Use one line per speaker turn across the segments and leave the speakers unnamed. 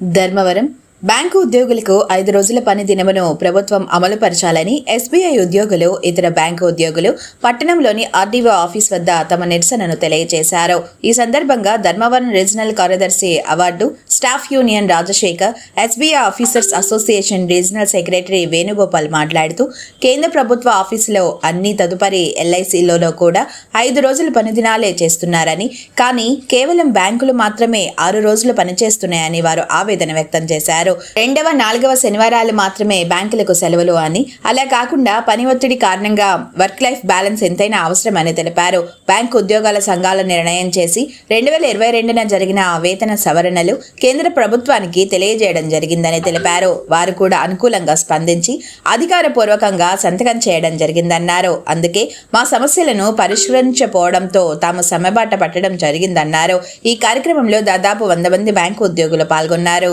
Dharmavaram bank ఉద్యోగులకు ఐదు రోజుల పని దినమును ప్రభుత్వం అమలుపరచాలని ఎస్బీఐ ఉద్యోగులు ఇతర బ్యాంకు ఉద్యోగులు పట్టణంలోని ఆర్డీఓ ఆఫీస్ వద్ద తమ నిరసనను తెలియజేశారు. ఈ సందర్భంగా ధర్మవరం రీజనల్ కార్యదర్శి award staff union Rajasekhar SBI officers association regional secretary Venugopal మాట్లాడుతూ కేంద్ర ప్రభుత్వ ఆఫీసులో అన్ని తదుపరి ఎల్ఐసీలలో కూడా ఐదు రోజుల పని దినాలే చేస్తున్నారని కానీ కేవలం బ్యాంకులు మాత్రమే ఆరు రోజులు పనిచేస్తున్నాయని వారు ఆవేదన వ్యక్తం చేశారు. రెండవ నాలుగవ శనివారాలు మాత్రమే బ్యాంకులకు సెలవులు అని. అలా కాకుండా పని ఒత్తిడి కారణంగా వర్క్ లైఫ్ బ్యాలెన్స్ ఎంతైనా అవసరమని తెలిపారు. బ్యాంకు ఉద్యోగాల సంఘాల నిర్ణయం చేసి రెండు వేల ఇరవై రెండున జరిగిన వేతన సవరణలు కేంద్ర ప్రభుత్వానికి తెలియజేయడం జరిగిందని తెలిపారు. వారు కూడా అనుకూలంగా స్పందించి అధికారపూర్వకంగా సంతకం చేయడం జరిగిందన్నారు. అందుకే మా సమస్యలను పరిష్కరించకపోవడంతో తాము సమ్మెబాట పట్టడం జరిగిందన్నారు. ఈ కార్యక్రమంలో దాదాపు వంద మంది బ్యాంకు ఉద్యోగులు పాల్గొన్నారు.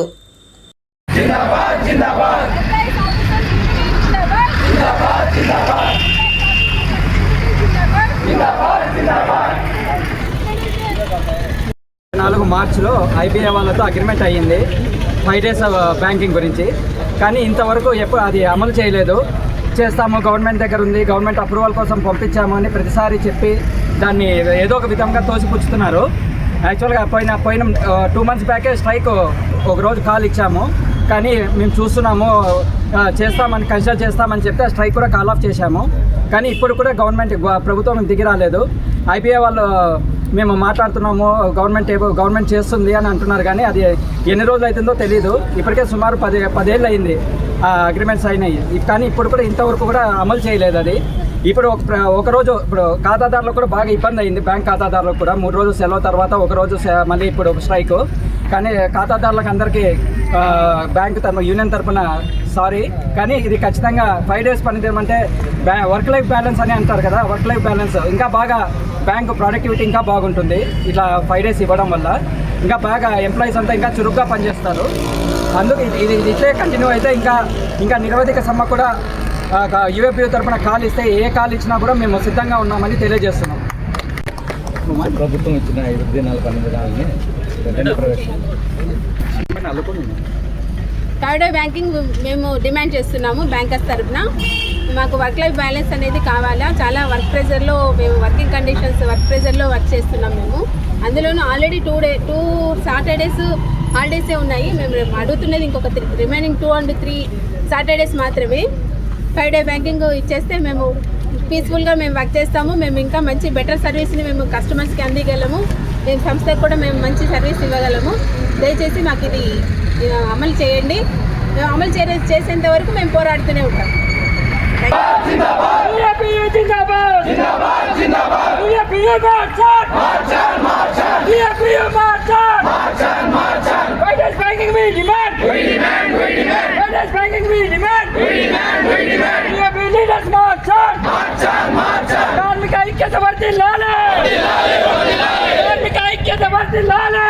నాలుగు మార్చిలో ఐబీఐ వాళ్ళతో అగ్రిమెంట్ అయ్యింది ఫైవ్ డేస్ బ్యాంకింగ్ గురించి. కానీ ఇంతవరకు ఎప్పుడు అది అమలు చేయలేదు. చేస్తాము గవర్నమెంట్ దగ్గర ఉంది గవర్నమెంట్ అప్రూవల్ కోసం పంపించాము అని ప్రతిసారి చెప్పి దాన్ని ఏదో ఒక విధంగా తోసిపుచ్చుతున్నారు. యాక్చువల్గా పోయిన పోయిన టూ మంత్స్ బ్యాకే స్ట్రైక్ ఒక రోజు కాల్ ఇచ్చాము. కానీ మేము చూస్తున్నాము చేస్తామని కన్సిడర్ చేస్తామని చెప్తే ఆ స్ట్రైక్ కూడా కాల్ ఆఫ్ చేశాము. కానీ ఇప్పుడు కూడా గవర్నమెంట్ ప్రభుత్వం దిగి రాలేదు. ఐపీఐ వాళ్ళు మేము మాట్లాడుతున్నాము గవర్నమెంట్ ఏవో గవర్నమెంట్ చేస్తుంది అని అంటున్నారు కానీ అది ఎన్ని రోజులు అవుతుందో తెలియదు ఇప్పటికే సుమారు పది పదేళ్ళు అయింది ఆ అగ్రిమెంట్స్ అయినాయి కానీ ఇప్పుడు కూడా ఇంతవరకు కూడా అమలు చేయలేదు అది. ఇప్పుడు ఒక ప్ర- ఇప్పుడు ఖాతాదారులకు కూడా బాగా ఇబ్బంది అయింది. బ్యాంక్ ఖాతాదారులకు కూడా. మూడు రోజులు సెలవు తర్వాత ఒకరోజు మళ్ళీ ఇప్పుడు స్ట్రైక్. కానీ ఖాతాదారులకు అందరికీ బ్యాంక్ తరఫున యూనియన్ తరఫున సారీ. కానీ ఇది ఖచ్చితంగా ఫైవ్ డేస్ పని చేయమంటే బ్యా వర్క్ లైఫ్ బ్యాలెన్స్ అని అంటారు కదా వర్క్ లైఫ్ బ్యాలెన్స్. ఇంకా బాగా బ్యాంక్ ప్రొడక్టివిటీ ఇంకా బాగుంటుంది. ఇట్లా ఫైవ్ డేస్ ఇవ్వడం వల్ల. ఇంకా బాగా ఎంప్లాయీస్ అంతా ఇంకా చురుగ్గా పనిచేస్తారు. అందుకు ఇది ఇది ఇది ఇట్లే కంటిన్యూ అయితే ఇంకా ఇంకా నిరవధిక సమ్మ కూడా యూఏపీ తరఫున కాల్ ఇస్తే ఏ కాల్ ఇచ్చినా కూడా మేము సిద్ధంగా ఉన్నామని తెలియజేస్తున్నాం.
ప్రభుత్వం ఇచ్చిన ఐదు దినాల పని దినాలని వెంటనే ప్రవేశం.
థర్డ్ డే బ్యాంకింగ్ మేము డిమాండ్ చేస్తున్నాము బ్యాంకర్స్ తరఫున మాకు వర్క్ లైఫ్ బ్యాలెన్స్ అనేది కావాలా? చాలా వర్క్ ప్రెజర్లో మేము వర్కింగ్ కండిషన్స్ వర్క్ ప్రెజర్లో వర్క్ చేస్తున్నాం మేము. అందులోనూ already two day two Saturdays హాలిడేసే ఉన్నాయి. మేము అడుగుతున్నది ఇంకొక remaining two and three Saturdays మాత్రమే. ఫైవ్ డే బ్యాంకింగ్ ఇచ్చేస్తే మేము పీస్ఫుల్గా మేము వర్క్ చేస్తాము. మేము ఇంకా మంచి బెటర్ సర్వీస్ని మేము కస్టమర్స్కి అందిగలము మేము సంస్థకు కూడా మేము మంచి సర్వీస్ ఇవ్వగలము. దయచేసి మాకు ఇది అమలు చేయండి. మేము అమలు చే చేసేంత వరకు మేము పోరాడుతూనే ఉంటాం.
కార్మిక వర్దిల్లాలి కార్మిక ఐక్యత వర్దిల్లాలి